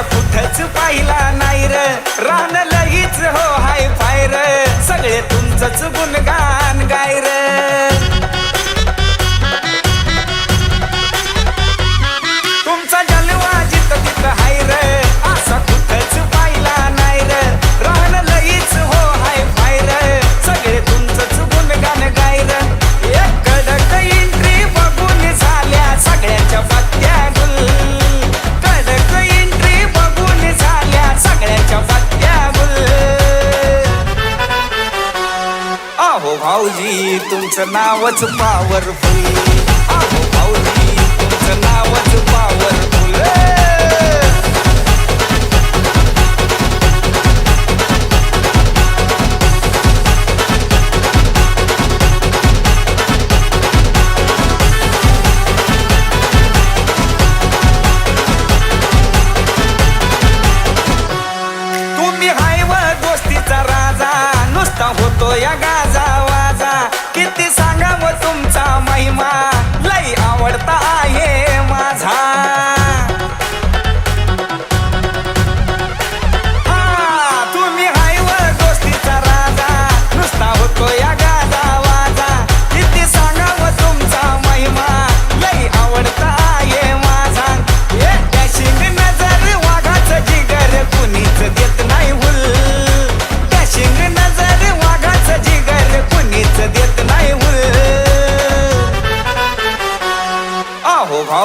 असा कुठंच पाहिला नाही र. रान लगीच हो हाय फायर सगळे तुमचंच गुणगान गाय र. तुमचं तुमचं नावच पावरफुल तुम्ही गोष्टीचा राजा नुसता होतो या गाजा.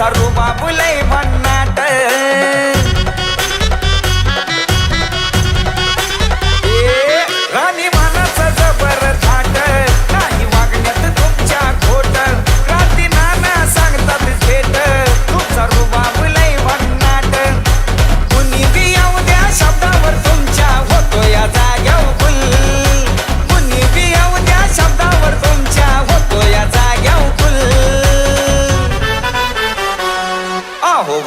సరుబాబులై